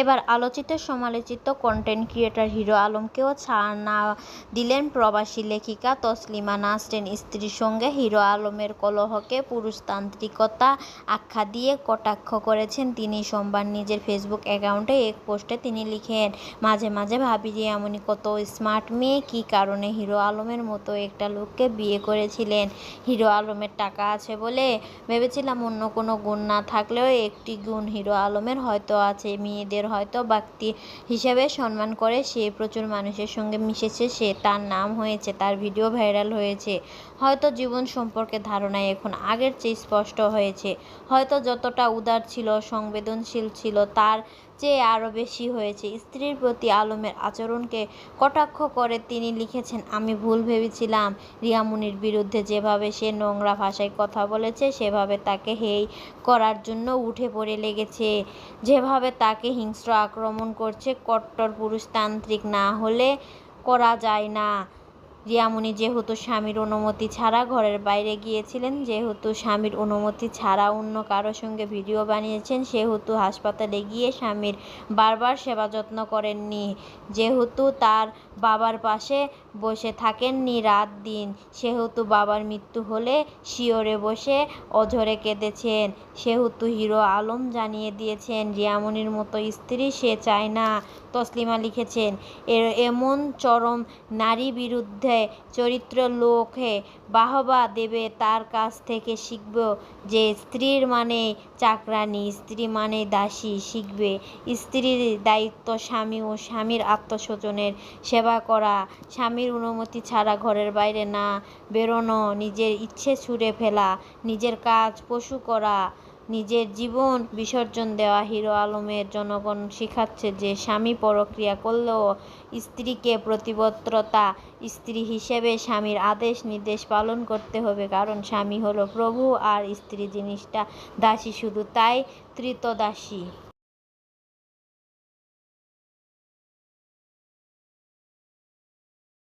এবার আলোচিত সমালোচিত কন্টেন্ট ক্রিয়েটর হিরো আলমকেও ছাড় না দিলেন প্রবাসী লেখিকা তসলিমা নাসরিন। স্ত্রীর সঙ্গে হিরো আলমের কলহকে পুরুষতান্ত্রিকতা আখ্যা দিয়ে কটাক্ষ করেছেন তিনি। সোমবার নিজের ফেসবুক অ্যাকাউন্টে এক পোস্টে তিনি লিখেন, মাঝে মাঝে ভাবি যে এমনই কত স্মার্ট মেয়ে, কী কারণে হিরো আলমের মতো একটা লোককে বিয়ে করেছিলেন? হিরো আলমের টাকা আছে বলে ভেবেছিলাম অন্য কোনো গুণ না থাকলেও একটি গুণ হিরো আলমের হয়তো আছে। মেয়েদের হয়তো ব্যক্তি হিসেবে সম্মান করে সে প্রচুর মানুষের সঙ্গে মিশেছে, সে তার নাম হয়েছে, তার ভিডিও ভাইরাল হয়েছে। হয়তো জীবন সম্পর্কে ধারণা এখন আগের চেয়ে স্পষ্ট হয়েছে। হয়তো যতটা উদার ছিল, সংবেদনশীল ছিল, তার চেয়ে আরও বেশি হয়েছে। স্ত্রীর প্রতি আলমের আচরণকে কটাক্ষ করে তিনি লিখেছেন, আমি ভুল ভেবেছিলাম। রিয়ামুনির বিরুদ্ধে যেভাবে সে নোংরা ভাষায় কথা বলেছে, সেভাবে তাকে হেই করার জন্য উঠে পড়ে লেগেছে। যেভাবে তাকে হিংস্র আক্রমণ করছে কট্টর পুরুষতান্ত্রিক না হলে করা যায় না। রিয়ামণি যেহেতু স্বামীর অনুমতি ছাড়া ঘরের বাইরে গিয়েছিলেন, যেহেতু স্বামীর অনুমতি ছাড়া অন্য কারও সঙ্গে ভিডিও বানিয়েছেন, সেহেতু হাসপাতালে গিয়ে স্বামীর বারবার সেবা যত্ন করেননি। যেহেতু তার বাবার পাশে বসে থাকেননি রাত দিন, সেহেতু বাবার মৃত্যু হলে শিওরে বসে অঝরে কেঁদেছেন। সেহেতু হিরো আলম জানিয়ে দিয়েছেন, রিয়ামণির মতো স্ত্রী সে চায় না। তসলিমা লিখেছেন, এর এমন চরম নারী বিরুদ্ধে চরিত্র লোকে বাহবা দেবে তার কাছ থেকে শিখব যে স্ত্রীর মানে চাকরানি, স্ত্রী মানে দাসী শিখবে। স্ত্রীর দায়িত্ব স্বামী ও স্বামীর আত্মস্বজনের সেবা করা। স্বামীর অনুমতি ছাড়া ঘরের বাইরে না বেরোনো, নিজের ইচ্ছে ছুঁড়ে ফেলা, নিজের কাজ পশু করা। নিজের জীবন বিসর্জন দেওয়া হিরো আলমের জনগণ শিখাচ্ছে যে স্বামী পরক্রিয়া করলেও স্ত্রীকে প্রতিবদ্ধতা স্ত্রী হিসেবে স্বামীর আদেশ নির্দেশ পালন করতে হবে। কারণ স্বামী হলো প্রভু আর স্ত্রী জিনিসটা দাসী শুধু তাই, তৃতদাসী।